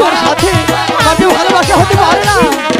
ঈশ্বর সাথে। ভালোবাসা হতে পারে না।